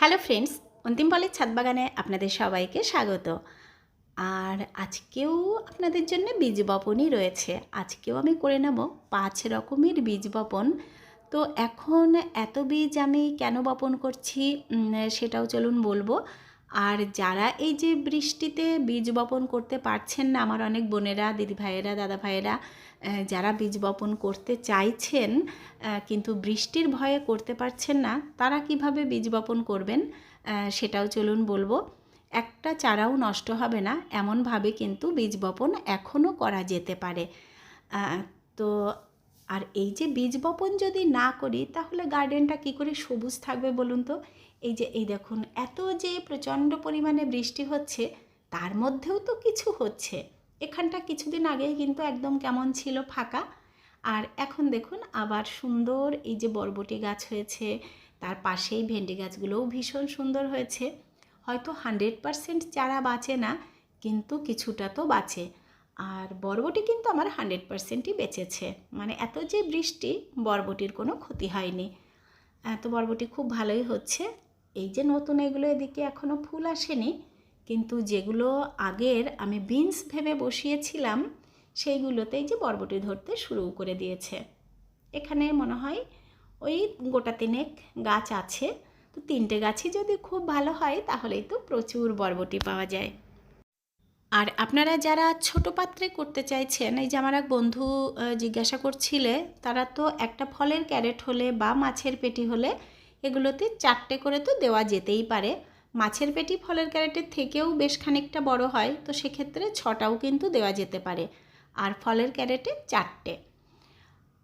Hello friends, অন্তিম বলের ছাদ বাগানে আপনাদের সবাইকে স্বাগত। আর আজকেও আপনাদের জন্য বীজ বপনই রয়েছে। আজকেও আমি করে নেব পাঁচ রকমের বীজ বপন। তো এখন এত বীজ আমি কেন বপন করছি সেটাও চলুন বলব। আর যারা এই যে বৃষ্টিতে বীজ বপন করতে পারছেন না, আমার অনেক বোনেরা দিদি ভাইয়েরা দাদা ভাইয়েরা যারা বীজ বপন করতে চাইছেন কিন্তু বৃষ্টির ভয়ে করতে পারছেন না, তারা কীভাবে বীজ বপন করবেন? সেটাও চলুন বলব। একটা চারাও নষ্ট হবে না, এমনভাবে কিন্তু বীজ বপন এখনও করা যেতে পারে। তো আর এই যে বীজ বপন যদি না করি, তাহলে গার্ডেনটা কি করে সবুজ থাকবে বলুন তো? এই যে, এই দেখুন, এত যে প্রচণ্ড পরিমাণে বৃষ্টি হচ্ছে, তার মধ্যেও তো কিছু হচ্ছে। এখানটা কিছুদিন আগেই কিন্তু একদম কেমন ছিল ফাঁকা। আর এখন দেখুন, আবার সুন্দর এই যে বরবটি গাছ হয়েছে, তার পাশেই ভেন্ডি গাছগুলোও ভীষণ সুন্দর হয়েছে। হয়তো হান্ড্রেড পারসেন্ট চারা বাঁচে না, কিন্তু কিছুটা তো বাঁচে। আর বরবটি কিন্তু আমার হান্ড্রেড পারসেন্টই বেঁচেছে। মানে এত যে বৃষ্টি, বরবটির কোনো ক্ষতি হয়নি। এত বরবটি খুব ভালোই হচ্ছে। এই যে নতুন এগুলো এদিকে এখনও ফুল আসেনি, কিন্তু যেগুলো আগের আমি বিনস ভেবে বসিয়েছিলাম সেইগুলোতেই যে বরবটি ধরতে শুরু করে দিয়েছে। এখানে মনে হয় ওই গোটা তিনেক গাছ আছে, তো তিনটে গাছই যদি খুব ভালো হয় তাহলেই তো প্রচুর বরবটি পাওয়া যায়। আর আপনারা যারা ছোট পাত্রে করতে চাইছেন, এই যে আমার এক বন্ধু জিজ্ঞাসা করছিলে, তারা তো একটা ফলের ক্যারেট হলে বা মাছের পেটি হলে এগুলোতে চারটে করে তো দেওয়া যেতেই পারে। মাছের পেটি ফলের ক্যারেটের থেকেও বেশ খানিকটা বড় হয়, তো সেক্ষেত্রে ছটাও কিন্তু দেওয়া যেতে পারে। আর ফলের ক্যারেটে চারটে।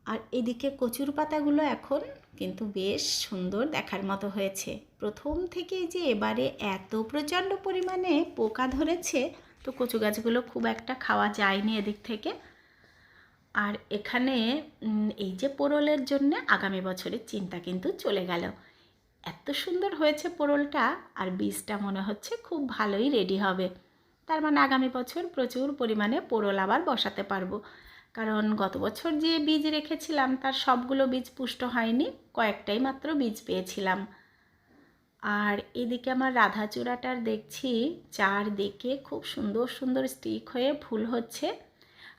আর এদিকে কচুর পাতাগুলো এখন কিন্তু বেশ সুন্দর দেখার মতো হয়েছে। প্রথম থেকেই যে এবারে এত প্রচণ্ড পরিমাণে পোকা ধরেছে, তো কচু গাছগুলো খুব একটা খাওয়া যায়নি এদিক থেকে। আর এখানে এই যে পোরলের জন্য আগামী বছরের চিন্তা কিন্তু চলে গেল। এত সুন্দর হয়েছে পোড়লটা আর বীজটা মনে হচ্ছে খুব ভালোই রেডি হবে। তার মানে আগামী বছর প্রচুর পরিমাণে পোড়ল আবার বসাতে পারব। কারণ গত বছর যে বীজ রেখেছিলাম তার সবগুলো বীজ পুষ্ট হয়নি, কয়েকটাই মাত্র বীজ পেয়েছিলাম। আর এদিকে আমার রাধা চূড়াটার দেখছি চারদিকে খুব সুন্দর সুন্দর স্টিক হয়ে ফুল হচ্ছে।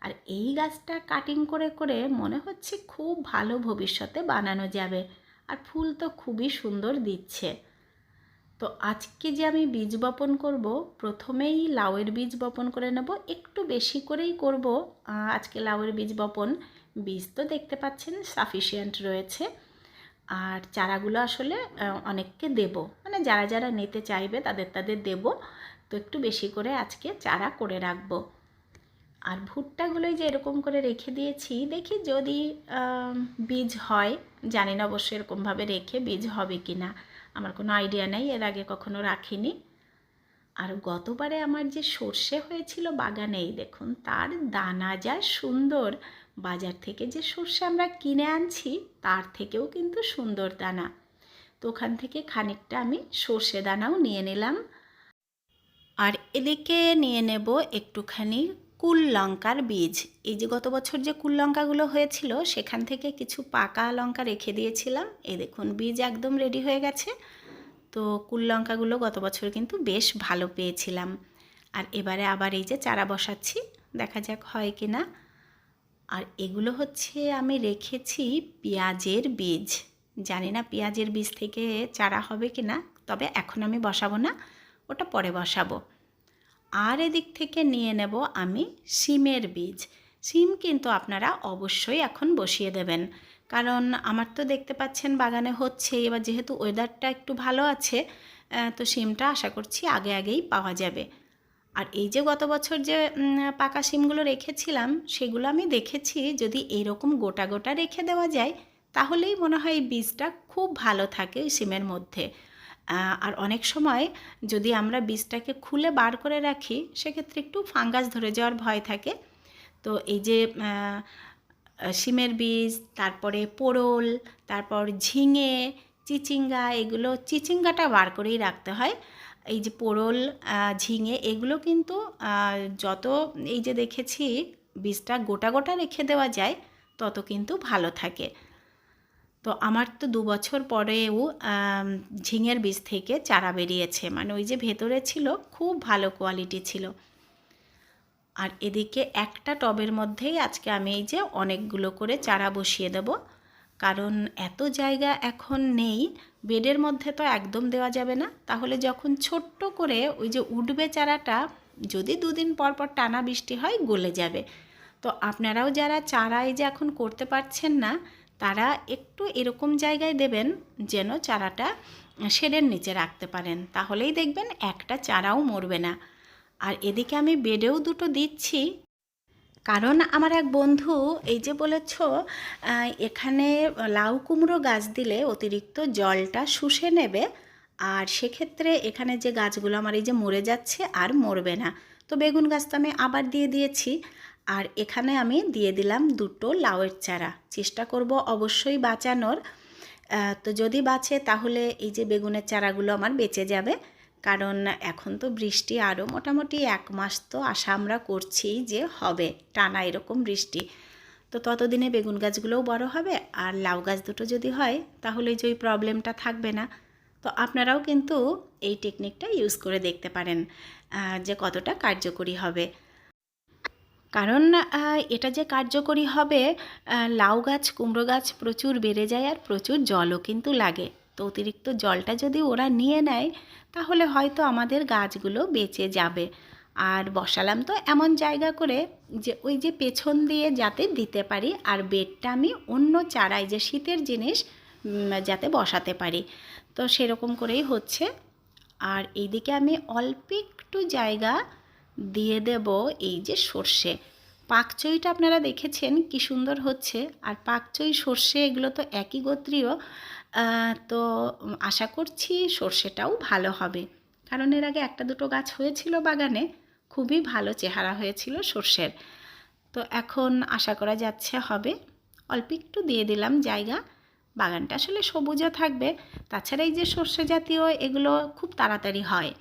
আর এই গাছটা কাটিং করে করে মনে হচ্ছে খুব ভালো ভবিষ্যতে বানানো যাবে। আর ফুল তো খুবই সুন্দর দিচ্ছে। তো আজকে যে আমি বীজ বপন করব, প্রথমেই লাউয়ের বীজ বপন করে নেব। একটু বেশি করেই করব। আজকে লাউয়ের বীজ বপন বীজ তো দেখতে পাচ্ছেন সাফিসিয়েন্ট রয়েছে। আর চারাগুলো আসলে অনেককে দেব। মানে যারা যারা নিতে চাইবে, তাদের তাদের দেব। তো একটু বেশি করে আজকে চারা করে রাখব। আর ভুট্টাগুলোই যে এরকম করে রেখে দিয়েছি, দেখি যদি বীজ হয়, জানি না অবশ্য এরকমভাবে রেখে বীজ হবে কি না আমার কোনো আইডিয়া নেই, এর আগে কখনো রাখিনি। আর গতবারে আমার যে সর্ষে হয়েছিল বাগানেই দেখুন, তার দানা যা সুন্দর, বাজার থেকে যে সর্ষে আমরা কিনে আনছি, তার থেকেও কিন্তু সুন্দর দানা। তো ওখান থেকে খানিকটা আমি সর্ষে দানাও নিয়ে নিলাম। আর এদিকে নিয়ে নেব একটুখানি কুল লঙ্কার বীজ। এই যে গত বছর যে কুল লঙ্কাগুলো হয়েছিল, সেখান থেকে কিছু পাকা লঙ্কা রেখে দিয়েছিলাম। এই দেখুন, বীজ একদম রেডি হয়ে গেছে। তো কুল লঙ্কাগুলো গত বছর কিন্তু বেশ ভালো পেয়েছিলাম। আর এবারে আবার এই যে চারা বসাচ্ছি, দেখা যাক হয় কি না আর এগুলো হচ্ছে আমি রেখেছি পেঁয়াজের বীজ। জানি না পেঁয়াজের বীজ থেকে চারা হবে কি না তবে এখন আমি বসাবো না, ওটা পরে বসাবো। আর এদিক থেকে নিয়ে নেব আমি সিমের বীজ। সিম কিন্তু আপনারা অবশ্যই এখন বসিয়ে দেবেন। কারণ আমার তো দেখতে পাচ্ছেন বাগানে হচ্ছে, এবার যেহেতু ওয়েদারটা একটু ভালো আছে তো সিমটা আশা করছি আগে আগেই পাওয়া যাবে। আর এই যে গত বছর যে পাকা সিমগুলো রেখেছিলাম, সেগুলো আমি দেখেছি, যদি এইরকম গোটা গোটা রেখে দেওয়া যায়, তাহলেই মনে হয় এই বীজটা খুব ভালো থাকে সিমের মধ্যে। আর অনেক সময় যদি আমরা বীজটাকে খুলে বার করে রাখি, সেক্ষেত্রে একটু ফাঙ্গাস ধরে যাওয়ার ভয় থাকে। তো এই যে শিমের বীজ, তারপরে পোড়ল তারপর ঝিঙে, চিচিঙ্গা, এগুলো চিচিঙ্গাটা বার করেই রাখতে হয়। এই যে পোড়ল ঝিঙে, এগুলো কিন্তু যত এই যে দেখেছি, বীজটা গোটা গোটা রেখে দেওয়া যায়, তত কিন্তু ভালো থাকে। তো আমার তো দু বছর পরেও ঝিঙের বীজ থেকে চারা বেরিয়েছে। মানে ওই যে ভেতরে ছিল, খুব ভালো কোয়ালিটি ছিল। আর এদিকে একটা টবের মধ্যেই আজকে আমি এই যে অনেকগুলো করে চারা বসিয়ে দেব। কারণ এত জায়গা এখন নেই, বেডের মধ্যে তো একদম দেওয়া যাবে না। তাহলে যখন ছোট্ট করে ওই যে উঠবে চারাটা, যদি দুদিন পর পর টানা বৃষ্টি হয়, গলে যাবে। তো আপনারাও যারা চারা এই যে এখন করতে পারছেন না তারা একটু এরকম জায়গায় দেবেন যেন চারাটা শেডের নিচে রাখতে পারেন। তাহলেই দেখবেন একটা চারাও মরবে না। আর এদিকে আমি বেডেও দুটো দিচ্ছি। কারণ আমার এক বন্ধু এই যে বলেছ এখানে লাউ কুমড়ো গাছ দিলে অতিরিক্ত জলটা শুষে নেবে। আর সেক্ষেত্রে এখানে যে গাছগুলো আমার এই যে মরে যাচ্ছে আর মরবে না। তো বেগুন গাছ তো আমি আবার দিয়ে দিয়েছি। আর এখানে আমি দিয়ে দিলাম দুটো লাউয়ের চারা। চেষ্টা করব অবশ্যই বাঁচানোর। তো যদি বাঁচে তাহলে এই যে বেগুনের চারাগুলো আমার বেঁচে যাবে। কারণ এখন তো বৃষ্টি আরও মোটামুটি এক মাস তো আশা আমরা করছি যে হবে, টানা এরকম বৃষ্টি। তো ততদিনে বেগুন গাছগুলোও বড় হবে আর লাউ গাছ দুটো যদি হয় তাহলে যে ওই প্রবলেমটা থাকবে না। তো আপনারাও কিন্তু এই টেকনিকটা ইউজ করে দেখতে পারেন যে কতটা কার্যকরী হবে। কারণ এটা যে কার্যকরী হবে লাউ গাছ, কুমড়ো গাছ প্রচুর বেড়ে যায় আর প্রচুর জলও কিন্তু লাগে। তো অতিরিক্ত জলটা যদি ওরা নিয়ে নেয়, তাহলে হয়তো আমাদের গাছগুলো বেঁচে যাবে। আর বসালাম তো এমন জায়গা করে যে, ওই যে পেছন দিয়ে যাতে দিতে পারি আর বেডটা আমি অন্য চারায় যে শীতের জিনিস যাতে বসাতে পারি। তো সেরকম করেই হচ্ছে। আর এইদিকে আমি অল্প একটু জায়গা দিয়ে দেব এই যে সর্ষে। পাকচইটা আপনারা দেখেছেন কি সুন্দর হচ্ছে। আর পাকচই সর্ষে এগুলো তো একই গোত্রীয়। তো আশা করছি সর্ষেটাও ভালো হবে। কারণ এর আগে একটা দুটো গাছ হয়েছিল বাগানে, খুবই ভালো চেহারা হয়েছিল সর্ষের। তো এখন আশা করা যাচ্ছে হবে। অল্প একটু দিয়ে দিলাম জায়গা। বাগানটা আসলে সবুজও থাকবে। তাছাড়া এই যে সর্ষে জাতীয় এগুলো খুব তাড়াতাড়ি হয়।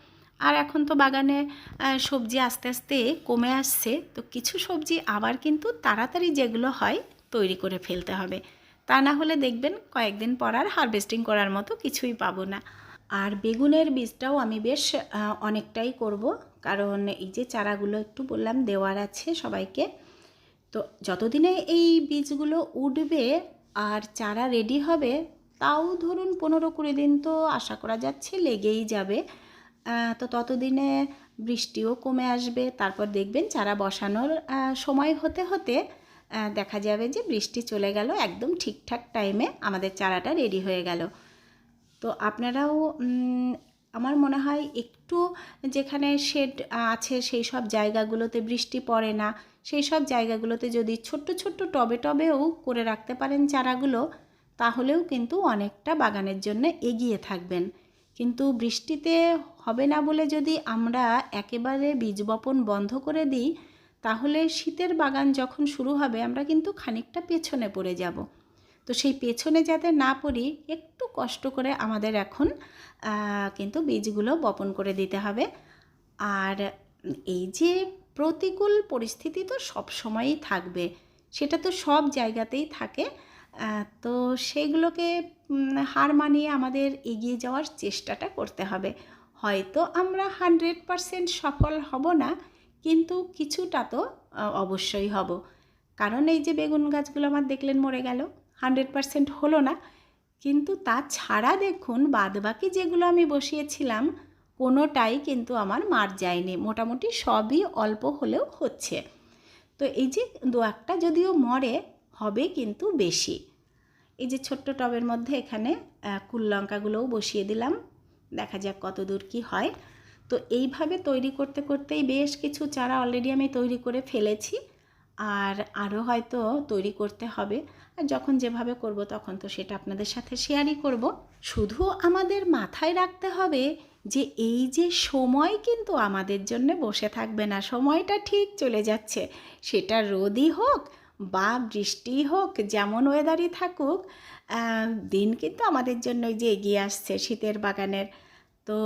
আর এখন তো বাগানে সবজি আস্তে আস্তে কমে আসছে। তো কিছু সবজি আবার কিন্তু তাড়াতাড়ি যেগুলো হয় তৈরি করে ফেলতে হবে। তা না হলে দেখবেন কয়েকদিন পর আর হারভেস্টিং করার মতো কিছুই পাবো না। আর বেগুনের বীজটাও আমি বেশ অনেকটাই করব। কারণ এই যে চারাগুলো একটু বললাম দেওয়ার আছে সবাইকে। তো যতদিনে এই বীজগুলো উঠবে আর চারা রেডি হবে, তাও ধরুন পনেরো কুড়ি দিন তো আশা করা যাচ্ছে লেগেই যাবে। তো ততদিনে বৃষ্টিও কমে আসবে। তারপর দেখবেন চারা বসানোর সময় হতে হতে দেখা যাবে যে বৃষ্টি চলে গেল একদম ঠিকঠাক টাইমে আমাদের চারাটা রেডি হয়ে গেল। তো আপনারাও আমার মনে হয় একটু যেখানে শেড আছে সেই সব জায়গাগুলোতে বৃষ্টি পড়ে না। সেই সব জায়গাগুলোতে যদি ছোট্ট ছোট্ট টবে টবেও করে রাখতে পারেন চারাগুলো, তাহলেও কিন্তু অনেকটা বাগানের জন্য এগিয়ে থাকবেন। কিন্তু বৃষ্টিতে হবে না বলে যদি আমরা একেবারে বীজ বপন বন্ধ করে দিই তাহলে শীতের বাগান যখন শুরু হবে আমরা কিন্তু খানিকটা পেছনে পড়ে যাব। তো সেই পেছনে যাতে না পড়ি একটু কষ্ট করে আমাদের এখন কিন্তু বীজগুলো বপন করে দিতে হবে। আর এই যে প্রতিকূল পরিস্থিতি তো সব সময়ই থাকবে সেটা তো সব জায়গাতেই থাকে। তো সেইগুলোকে উম, হার মানিয়ে আমাদের এগিয়ে যাওয়ার চেষ্টাটা করতে হবে। হয়তো আমরা হান্ড্রেড পারসেন্ট সফল হব না, কিন্তু কিছুটা তো অবশ্যই হব। কারণ এই যে বেগুন গাছগুলো আমার দেখলেন মরে গেল, হান্ড্রেড পারসেন্ট হলো না। কিন্তু তাছাড়া দেখুন, বাদবাকি যেগুলো আমি বসিয়েছিলাম, কোনোটাই কিন্তু আমার মার যায়নি। মোটামুটি সবই অল্প হলেও হচ্ছে। তো এই যে দু একটা যদিও মরে, হবে কিন্তু বেশি। এই যে ছোট্ট টবের মধ্যে এখানে কুল লঙ্কাগুলোও বসিয়ে দিলাম। দেখা যাক কত দূর কী হয়। তো এইভাবে তৈরি করতে করতেই বেশ কিছু চারা অলরেডি আমি তৈরি করে ফেলেছি। আর আরও হয়তো তৈরি করতে হবে। আর যখন যেভাবে করব তখন তো সেটা আপনাদের সাথে শেয়ারই করব। শুধু আমাদের মাথায় রাখতে হবে যে এই যে সময় কিন্তু আমাদের জন্য বসে থাকবে না। সময়টা ঠিক চলে যাচ্ছে। সেটা রোদই হোক বা বৃষ্টি হোক, যেমন ওয়েদারই থাকুক দিন কিন্তু আমাদের জন্য যে এগিয়ে আসছে শীতের বাগানের তো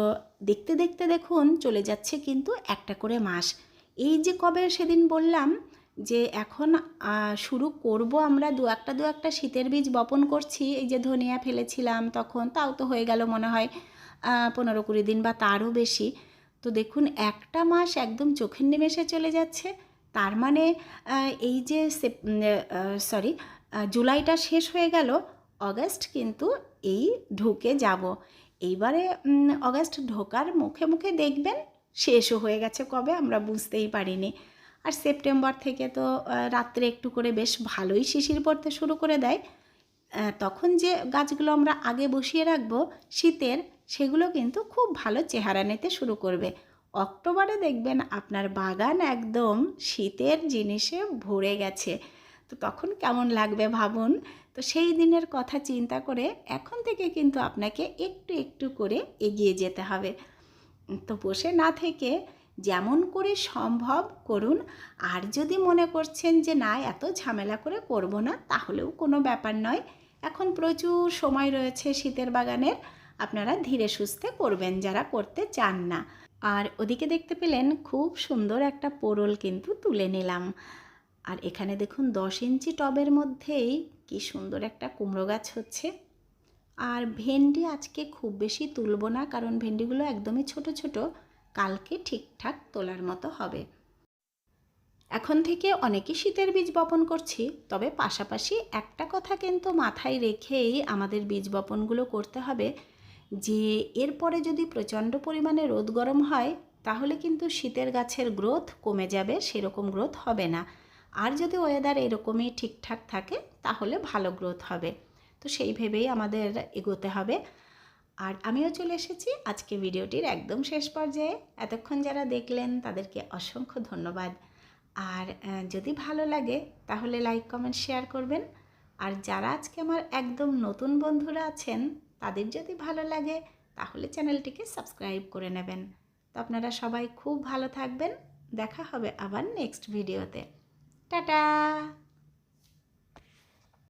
দেখতে দেখতে দেখুন চলে যাচ্ছে কিন্তু একটা করে মাস। এই যে কবে সেদিন বললাম যে এখন শুরু করব আমরা দু একটা দু একটা শীতের বীজ বপন করছি। এই যে ধনিয়া ফেলেছিলাম তখন, তাও তো হয়ে গেল মনে হয় পনেরো কুড়ি দিন বা তারও বেশি। তো দেখুন একটা মাস একদম চোখের নিমেষে চলে যাচ্ছে। তার মানে এই যে সরি জুলাইটা শেষ হয়ে গেল, অগাস্ট কিন্তু এই ঢুকে যাব। এইবারে অগাস্ট ঢোকার মুখে মুখে দেখবেন শেষও হয়ে গেছে কবে, আমরা বুঝতেই পারিনি। আর সেপ্টেম্বর থেকে তো রাত্রে একটু করে বেশ ভালোই শিশির পড়তে শুরু করে দেয়। তখন যে গাছগুলো আমরা আগে বসিয়ে রাখব, শীতের, সেগুলো কিন্তু খুব ভালো চেহারা নিতে শুরু করবে। অক্টোবরে দেখবেন আপনার বাগান একদম শীতের জিনিসে ভরে গেছে। তো তখন কেমন লাগবে ভাবুন? তো সেই দিনের কথা চিন্তা করে এখন থেকে কিন্তু আপনাকে একটু একটু করে এগিয়ে যেতে হবে। তো বসে না থেকে যেমন করে সম্ভব করুন। আর যদি মনে করছেন যে না, এত ঝামেলা করে করব না, তাহলেও কোনো ব্যাপার নয়। এখন প্রচুর সময় রয়েছে শীতের বাগানের। আপনারা ধীরে সুস্থে করবেন যারা করতে চান না। আর ওদিকে দেখতে পেলেন খুব সুন্দর একটা পোরল কিন্তু তুলে নিলাম। আর এখানে দেখুন দশ ইঞ্চি টবের মধ্যেই কি সুন্দর একটা কুমড়ো গাছ হচ্ছে। আর ভেন্ডি আজকে খুব বেশি তুলব না, কারণ ভেন্ডিগুলো একদমই ছোট ছোট, কালকে ঠিকঠাক তোলার মতো হবে। এখন থেকে অনেকই শীতের বীজ বপন করছি, তবে পাশাপাশি একটা কথা কিন্তু মাথায় রেখেই আমাদের বীজ বপনগুলো করতে হবে, যে এরপরে যদি প্রচণ্ড পরিমাণে রোদ গরম হয়, তাহলে কিন্তু শীতের গাছের গ্রোথ কমে যাবে, সেরকম গ্রোথ হবে না। আর যদি ওয়েদার এরকমই ঠিকঠাক থাকে, তাহলে ভালো গ্রোথ হবে। তো সেই ভেবেই আমাদের এগোতে হবে। আর আমিও চলে এসেছি আজকে ভিডিওটির একদম শেষ পর্যায়ে। এতক্ষণ যারা দেখলেন, তাদেরকে অসংখ্য ধন্যবাদ। আর যদি ভালো লাগে, তাহলে লাইক কমেন্ট শেয়ার করবেন। আর যারা আজকে আমার একদম নতুন বন্ধুরা আছেন, তাদের যদি ভালো লাগে, তাহলে চ্যানেলটিকে সাবস্ক্রাইব করে নেবেন। তো আপনারা সবাই খুব ভালো থাকবেন। দেখা হবে আবার নেক্সট ভিডিওতে টাটা।